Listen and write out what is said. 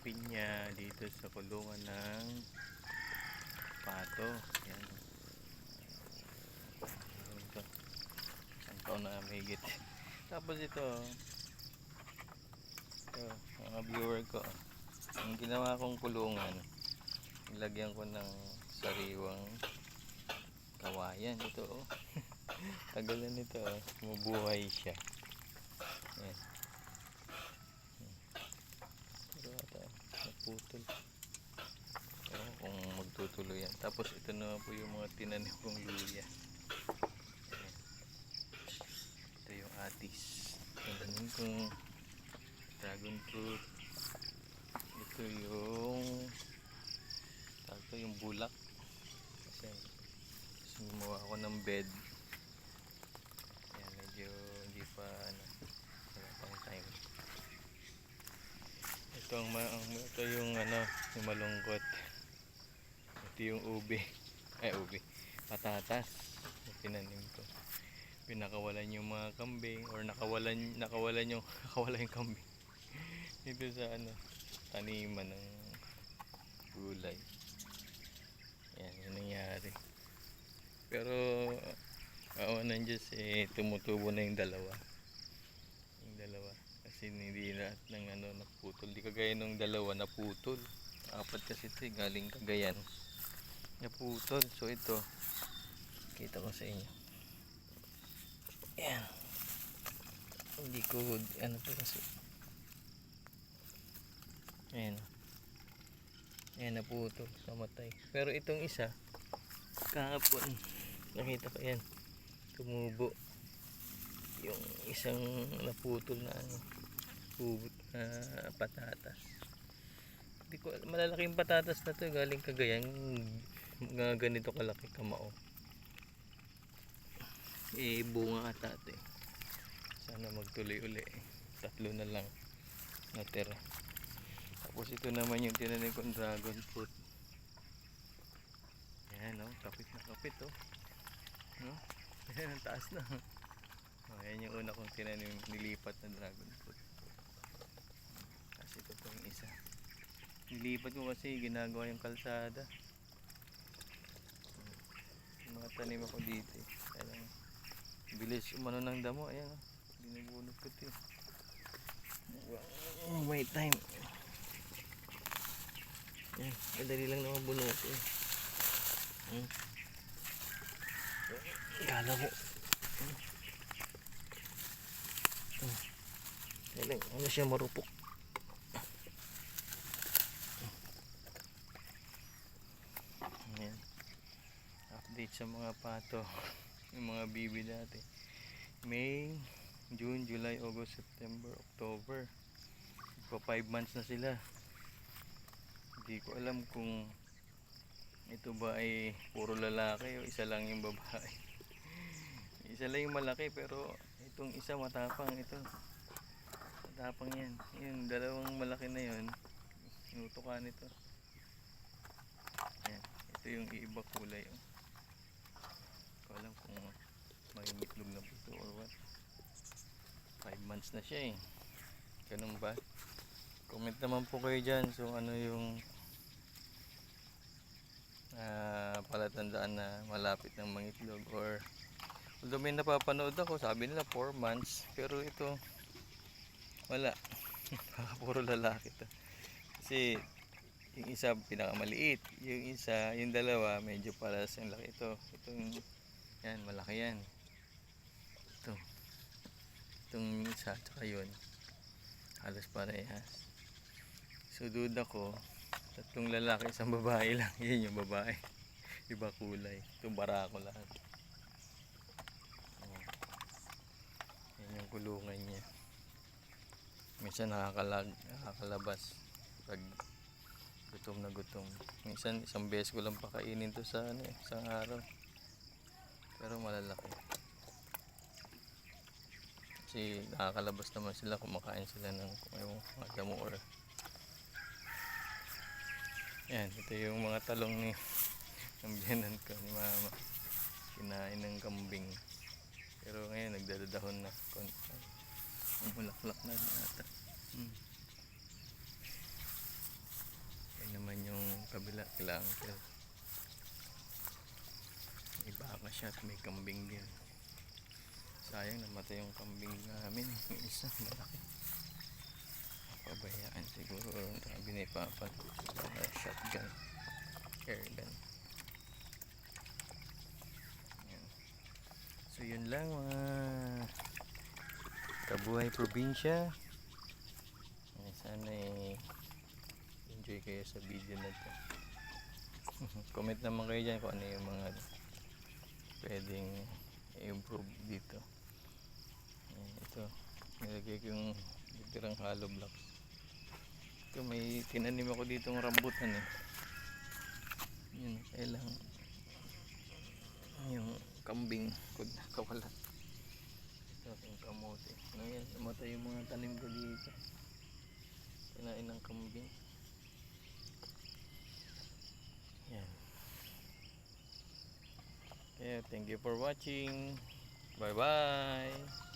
pinya dito sa kulungan ng pato. Yan. Ito. Ang taon na may higit. Tapos ito, ito, mga viewer ko, ang ginawa kong kulungan, nilagyan ko ng sariwang kawayan. Ito, oh. Tagalan nito, oh. Bumubuhay siya. Yan. Pero ata, naputol. Pero kung magtutuloy yan. Tapos ito na po yung mga tinanim kong luya. Ito yung atis. Tinanim kong dragon fruit. Ito yung ito yung bulak. Kasi, gumawa ako ng bed. Ayan, medyo hindi pa ano, wala pang time. Ito ang, ang ito yung ano, yung malungkot. Ito yung ube. Ay, ube. Patatas. Tinanim ko. Pinakawalan yung mga kambing or nakawalan nakawalan yung nakawalan yung kambing. Dito sa ano, taniman ng gulay. Yan, yung nangyari. Pero, awanan Diyos eh, tumutubo na yung dalawa. Yung dalawa. Kasi hindi lahat ng ano naputol. Di kagaya nung dalawa naputol. Apat kasi ito eh, galing Cagayan. Naputol. So ito, kita ko sa inyo. Yan. Hindi ko, ano to kasi. Ayan. Ayan, naputol. Namatay. Pero itong isa, kahapon, nakita ko yan. Tumubo. Yung isang naputol na ano, hubot na patatas. Hindi ko alam, malalaking patatas na to, galing Cagayan. Nga ganito kalaki kamao. Eh, bunga ata ito eh. Sana magtuloy uli. Tatlo na lang natira. Tapos ito naman yung tinanim kong dragon fruit. Ayan oh, kapit na kapit oh. No? Ayan, ang taas na. Oh, ayan yung una kong tinanim, nilipat na dragon fruit. Tapos ito pa yung isa. Nilipat ko kasi ginagawa yung kalsada. Mga tanim ako dito eh. Kaya lang, bilis umano ng damo. Ayan oh, binubunot ko ito eh. Wait time. Yan, madali lang naman bunutin. Hmm. Kala ko. Hmm. Hmm. Galing, ano siya marupok. Yan. Update sa mga pato. Yung mga bibi dati. May, June, July, August, September, October. Pa 5 months na sila. Hindi ko alam kung ito ba ay puro lalaki o isa lang yung babae. isa lang yung malaki pero itong isa matapang ito. Matapang yan. Yung dalawang malaki na yun, inutukan ito. Yan. Ito yung iiba kulay. Oh. Hindi ko alam kung may itlog na po ito or what. 5 months na siya eh. Ganun ba? Comment naman po kayo dyan. So ano yung ah palatandaan na malapit ng mangitlog or although may napapanood ako sabi nila 4 months pero ito wala puro lalaki to kasi yung isa pinakamaliit yung isa yung dalawa medyo paras ang laki ito itong yan malaki yan ito itong isa tsaka yun. Halos parehas. So duda ko tatlong lalaki isang babae lang. Yun yung babae. Iba kulay. Ito barako lahat. Ayan. yan yung kulungan niya. Minsan nakakalag nakakalabas. Pag gutom na gutom. Minsan isang beses ko lang pakainin to sa ano eh, isang araw. Pero malalaki kasi nakakalabas naman sila kumakain sila ng yung mga damo or yan, ito yung mga talong ni ng biyanan ko ni mama. Kinain ng kambing. Pero ngayon nagdadadahon na. Umulaklak na rin ata. Hmm. Yan naman yung kabila, kila uncle. May baka siya at may kambing din. Sayang namatay yung kambing namin. Yung isa malaki. Pabayaan siguro. Sabi ni Papa. Wala shotgun. Air gun. Yan. So yun lang mga kabuhay probinsya. Sana eh, enjoy kayo sa video na to. Comment naman kayo dyan kung ano yung mga pwedeng i-improve dito. Nilagay ko yung litirang hollow blocks. Ito, may tinanim ako dito ng rambutan eh. Yun, kailangan yung kambing kod kawalan. Ito, yung kamote. Ngayon, namatay yung mga tanim ko dito. Kinain ng kambing. Yan. Kaya, thank you for watching. Bye-bye.